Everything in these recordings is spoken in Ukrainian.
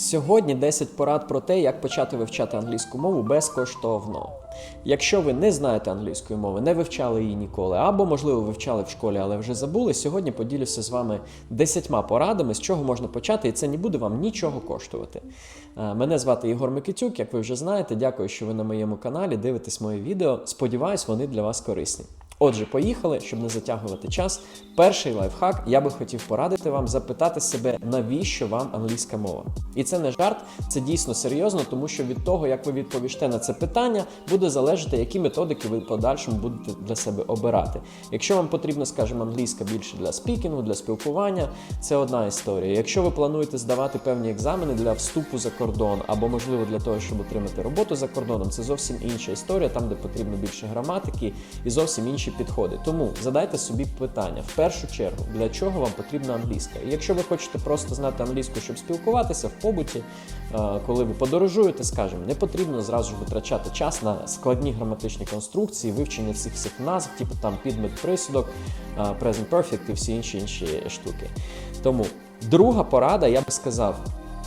Сьогодні 10 порад про те, як почати вивчати англійську мову безкоштовно. Якщо ви не знаєте англійської мови, не вивчали її ніколи, або, можливо, вивчали в школі, але вже забули, сьогодні поділюся з вами 10 порадами, з чого можна почати, і це не буде вам нічого коштувати. Е, Мене звати Ігор Микитюк, як ви вже знаєте. Дякую, що ви на моєму каналі дивитесь мої відео. Сподіваюсь, вони для вас корисні. Отже, поїхали, щоб не затягувати час. Перший лайфхак я би хотів порадити вам запитати себе, навіщо вам англійська мова. І це не жарт, це дійсно серйозно, тому що від того, як ви відповісте на це питання, буде залежати, які методики ви подальшому будете для себе обирати. Якщо вам потрібно, скажімо, англійська більше для спікінгу, для спілкування, це одна історія. Якщо ви плануєте здавати певні екзамени для вступу за кордон, або можливо для того, щоб отримати роботу за кордоном, це зовсім інша історія, там де потрібно більше граматики і зовсім інші підходи. Тому задайте собі питання в першу чергу, для чого вам потрібна англійська. І якщо ви хочете просто знати англійську, щоб спілкуватися в побуті, е, коли ви подорожуєте, скажімо, не потрібно зразу ж витрачати час на складні граматичні конструкції, вивчення цих всіх назв, типу там підмет присудок, е, present perfect і всі інші інші штуки. Тому друга порада, я би сказав.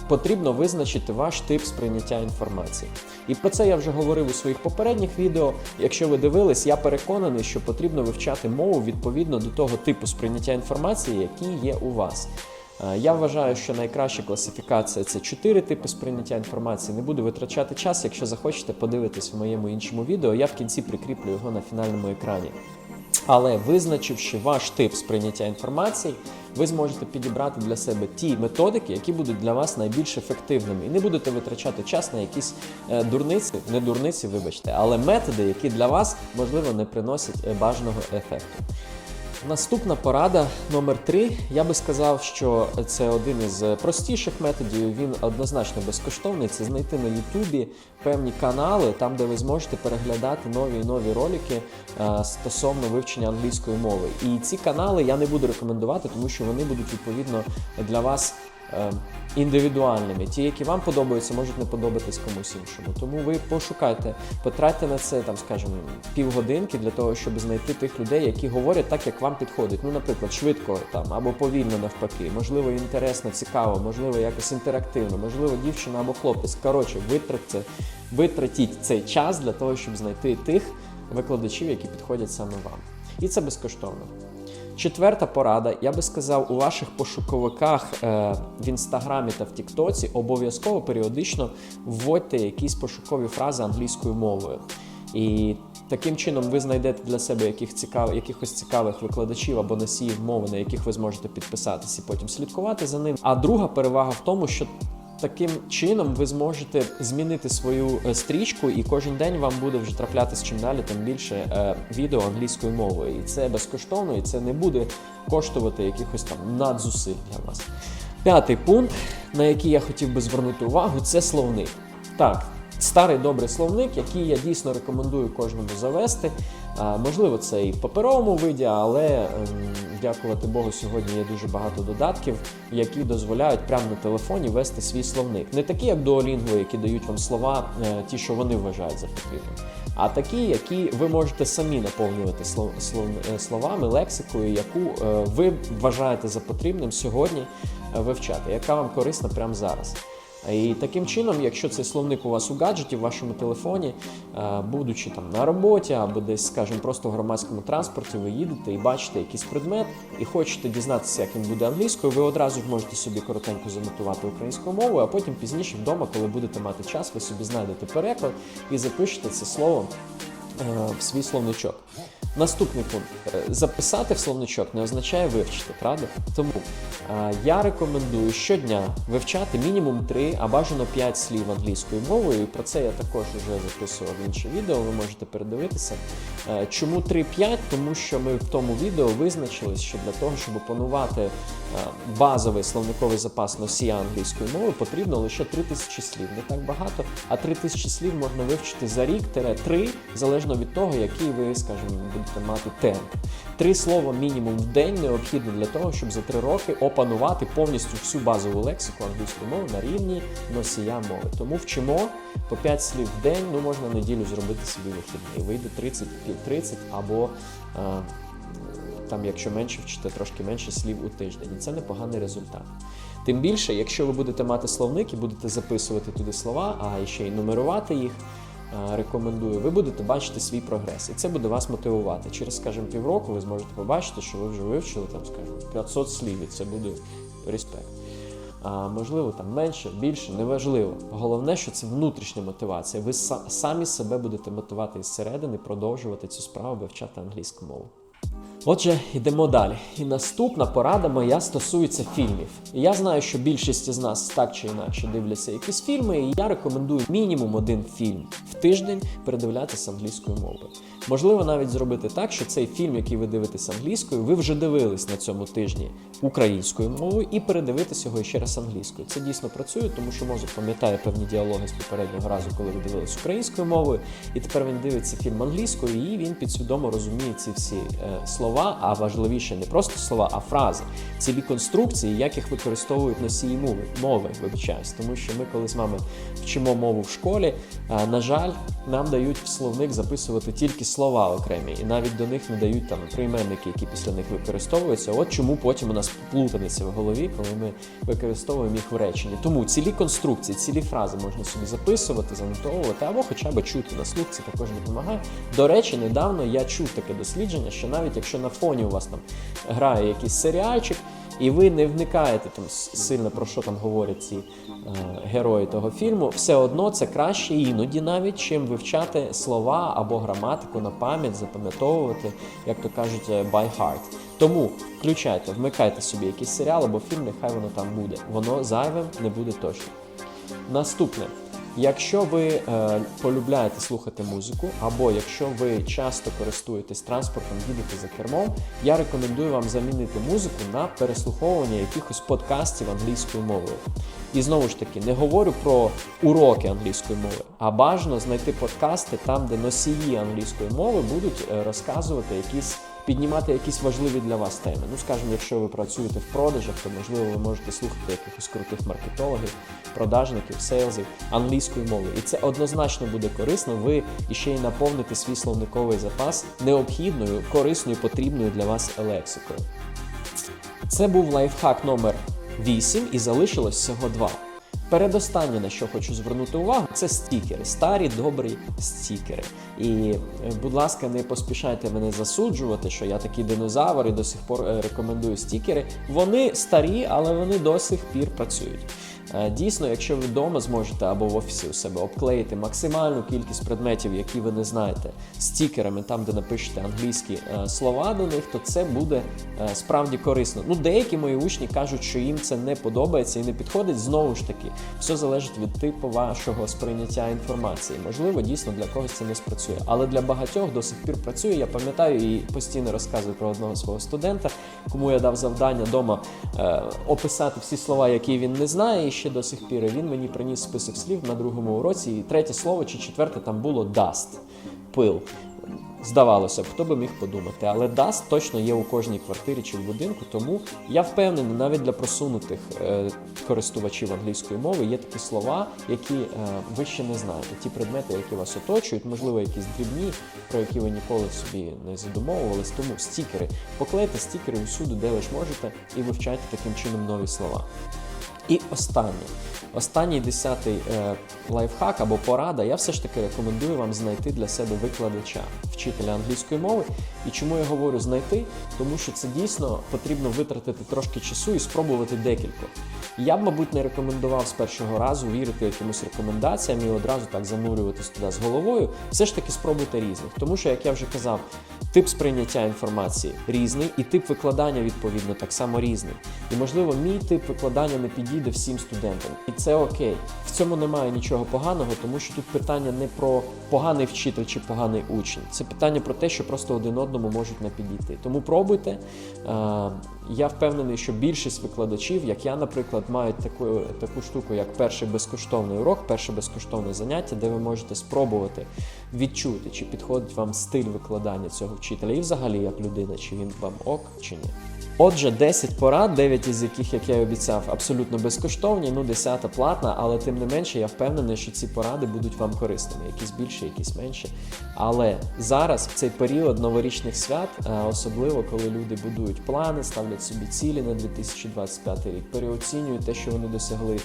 Потрібно визначити ваш тип сприйняття інформації. І про це я вже говорив у своїх попередніх відео. Якщо ви дивились, я переконаний, що потрібно вивчати мову відповідно до того типу сприйняття інформації, який є у вас. Е, Я вважаю, що найкраща класифікація це чотири типи сприйняття інформації. Не буду витрачати час. Якщо захочете подивитись в моєму іншому відео, я в кінці прикріплю його на фінальному екрані. Але визначивши ваш тип сприйняття інформації, ви зможете підібрати для себе ті методики, які будуть для вас найбільш ефективними, і не будете витрачати час на якісь е, дурниці, не дурниці, вибачте, але методи, які для вас можливо не приносять е, бажаного ефекту. Наступна порада номер 3 Я би сказав, що це один із простіших методів. Він однозначно безкоштовний. Це знайти на Ютубі певні канали, там де ви зможете переглядати нові і нові ролики е, стосовно вивчення англійської мови. І ці канали я не буду рекомендувати, тому що вони будуть відповідно для вас. Е, Індивідуальними, ті, які вам подобаються, можуть не подобатись комусь іншому. Тому ви пошукайте, потратьте на це там, скажімо, півгодинки для того, щоб знайти тих людей, які говорять так, як вам підходить. Ну, наприклад, швидко там або повільно навпаки, можливо, інтересно, цікаво, можливо, якось інтерактивно, можливо, дівчина або хлопець. Коротше, витратьте, витратіть цей час для того, щоб знайти тих викладачів, які підходять саме вам. І це безкоштовно. Четверта порада, я би сказав, у ваших пошуковиках е, в інстаграмі та в Тіктоці обов'язково періодично вводьте якісь пошукові фрази англійською мовою. І таким чином ви знайдете для себе яких цікав, якихось цікавих викладачів або носіїв мови, на яких ви зможете підписатися і потім слідкувати за ним. А друга перевага в тому, що Таким чином ви зможете змінити свою е, стрічку, і кожен день вам буде вже траплятись чим далі, тим більше е, відео англійською мовою. І це безкоштовно, і це не буде коштувати якихось там надзусиль для вас. П'ятий пункт, на який я хотів би звернути увагу, це словник. Так, старий добрий словник, який я дійсно рекомендую кожному завести. Можливо, це і в паперовому виді, але ем, дякувати Богу, сьогодні є дуже багато додатків, які дозволяють прямо на телефоні вести свій словник. Не такі, як Duolingo, які дають вам слова, е, ті, що вони вважають за потрібне, а такі, які ви можете самі наповнювати е, словами, лексикою, яку е, ви вважаєте за потрібним сьогодні вивчати, яка вам корисна прямо зараз. І таким чином, якщо цей словник у вас у гаджеті, в вашому телефоні, е, будучи там на роботі або десь, скажімо, просто в громадському транспорті, ви їдете і бачите якийсь предмет, і хочете дізнатися, як він буде англійською, ви одразу ж можете собі коротенько занотувати українською мовою, а потім пізніше вдома, коли будете мати час, ви собі знайдете переклад і запишете це слово е, в свій словничок. Наступний пункт. Е, Записати в словничок не означає вивчити, правда? Тому е, я рекомендую щодня вивчати мінімум 3, а бажано 5 слів англійською мовою. І про це я також вже записував інше відео, ви можете передивитися. Е, Чому 3-5? Тому що ми в тому відео визначили, що для того, щоб опанувати базовий словниковий запас носія англійської мови, потрібно лише 3000 слів. Не так багато, а 3000 слів можна вивчити за рік-3, залежно від того, який ви, скажімо, будете мати темп. Три слова мінімум в день необхідно для того, щоб за три роки опанувати повністю всю базову лексику англійської мови на рівні носія мови. Тому вчимо по 5 слів в день, ну можна неділю зробити собі вихідний. Вийде 30, 30 або е, там, якщо менше вчите, трошки менше слів у тиждень. І це непоганий результат. Тим більше, якщо ви будете мати словник і будете записувати туди слова, а ще й нумерувати їх. Е, Рекомендую, ви будете бачити свій прогрес, і це буде вас мотивувати. Через, скажімо, півроку ви зможете побачити, що ви вже вивчили там, скажімо, 500 слів, і це буде респект. А, можливо, там менше, більше, неважливо. Головне, що це внутрішня мотивація. Ви са- самі себе будете мотивувати із середини продовжувати цю справу вивчати англійську мову. Отже, йдемо далі. І наступна порада моя стосується фільмів. Я знаю, що більшість із нас так чи інакше дивляться якісь фільми, і я рекомендую мінімум один фільм в тиждень передивлятися англійською мовою. Можливо, навіть зробити так, що цей фільм, який ви дивитесь англійською, ви вже дивились на цьому тижні українською мовою і передивитись його ще раз англійською. Це дійсно працює, тому що мозок пам'ятає певні діалоги з попереднього разу, коли ви дивились українською мовою, і тепер він дивиться фільм англійською, і він підсвідомо розуміє ці всі е, слова, а важливіше не просто слова, а фрази, цілі конструкції, як їх використовують носії мови, мови, вибачаюсь, тому що ми, коли з вами вчимо мову в школі, на жаль, нам дають в словник записувати тільки слова окремі, і навіть до них не дають там прийменники, які після них використовуються. От чому потім у нас плутаниця в голові, коли ми використовуємо їх в реченні. Тому цілі конструкції, цілі фрази можна собі записувати, занотовувати або хоча б чути на слух, це також допомагає. До речі, недавно я чув таке дослідження, що навіть якщо на фоні у вас там грає якийсь серіальчик. І ви не вникаєте там сильно про що там говорять ці е, герої того фільму, все одно це краще іноді навіть, чим вивчати слова або граматику на пам'ять, запам'ятовувати, як то кажуть, е, by heart. Тому включайте, вмикайте собі якийсь серіал або фільм, нехай воно там буде. Воно зайвим не буде точно. Наступне. Якщо ви е, полюбляєте слухати музику, або якщо ви часто користуєтесь транспортом, їдете за кермом, я рекомендую вам замінити музику на переслуховування якихось подкастів англійською мовою. І знову ж таки, не говорю про уроки англійської мови, а бажано знайти подкасти там, де носії англійської мови будуть е, розказувати якісь піднімати якісь важливі для вас теми. Ну, скажімо, якщо ви працюєте в продажах, то можливо ви можете слухати якихось крутих маркетологів, продажників, сейлзів англійською мовою. І це однозначно буде корисно. Ви іще й наповните свій словниковий запас необхідною, корисною, потрібною для вас лексикою. Це був лайфхак номер 8 і залишилось всього два. Передостаннє, на що хочу звернути увагу, це стікери, старі добрі стікери. І, е, будь ласка, не поспішайте мене засуджувати, що я такий динозавр і до сих пор е, рекомендую стікери. Вони старі, але вони до сих пір працюють. Е, Дійсно, якщо ви вдома зможете або в офісі у себе обклеїти максимальну кількість предметів, які ви не знаєте, стікерами, там, де напишете англійські е, слова до них, то це буде е, справді корисно. Ну, деякі мої учні кажуть, що їм це не подобається і не підходить. Знову ж таки, все залежить від типу вашого сприйняття інформації. Можливо, дійсно для когось це не спрацює, але для багатьох до сих пір працює. Я пам'ятаю і постійно розказую про одного свого студента, кому я дав завдання вдома описати всі слова, які він не знає, і ще до сих пір. Він мені приніс список слів на другому уроці, і третє слово чи четверте там було dust, пил. Здавалося б, хто би міг подумати, але Dust точно є у кожній квартирі чи в будинку, тому я впевнений, навіть для просунутих е, користувачів англійської мови є такі слова, які е, ви ще не знаєте. Ті предмети, які вас оточують, можливо, якісь дрібні, про які ви ніколи собі не задумовувались. Тому стікери. Поклейте стікери усюди, де лиш можете, і вивчайте таким чином нові слова. І останнє. Останній десятий е, лайфхак або порада, я все ж таки рекомендую вам знайти для себе викладача, вчителя англійської мови. І чому я говорю знайти? Тому що це дійсно потрібно витратити трошки часу і спробувати декілька. Я б, мабуть, не рекомендував з першого разу вірити якимось рекомендаціям і одразу так занурюватись туди з головою. Все ж таки спробуйте різних. Тому що, як я вже казав, тип сприйняття інформації різний, і тип викладання відповідно так само різний. І можливо, мій тип викладання не підійде всім студентам, і це окей. Цьому немає нічого поганого, тому що тут питання не про поганий вчитель чи поганий учень. Це питання про те, що просто один одному можуть не підійти. Тому пробуйте. Е, Я впевнений, що більшість викладачів, як я, наприклад, мають таку, таку штуку, як перший безкоштовний урок, перше безкоштовне заняття, де ви можете спробувати відчути, чи підходить вам стиль викладання цього вчителя, і взагалі як людина, чи він вам ок, чи ні. Отже, 10 порад, 9 із яких, як я і обіцяв, абсолютно безкоштовні, ну 10 платна, але тим не менше я впевнений, що ці поради будуть вам корисними, якісь більше, якісь менше. Але зараз, в цей період новорічних свят, е, особливо коли люди будують плани, ставлять собі цілі на 2025 рік, переоцінюють те, що вони досягли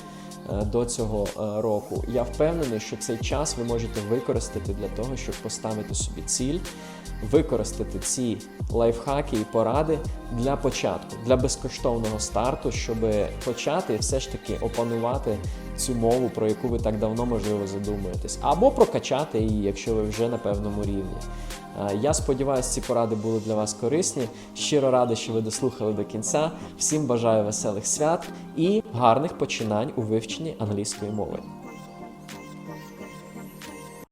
до цього е, року. Я впевнений, що цей час ви можете використати для того, щоб поставити собі ціль, використати ці лайфхаки і поради для початку, для безкоштовного старту, щоб почати і все ж таки опанувати цю мову, про яку ви так давно можливо задумуєтесь, або прокачати її, якщо ви вже на певному рівні. Е, Я сподіваюся, ці поради були для вас корисні. Щиро радий, що ви дослухали до кінця. Всім бажаю веселих свят і гарних починань у вивченні англійської мови.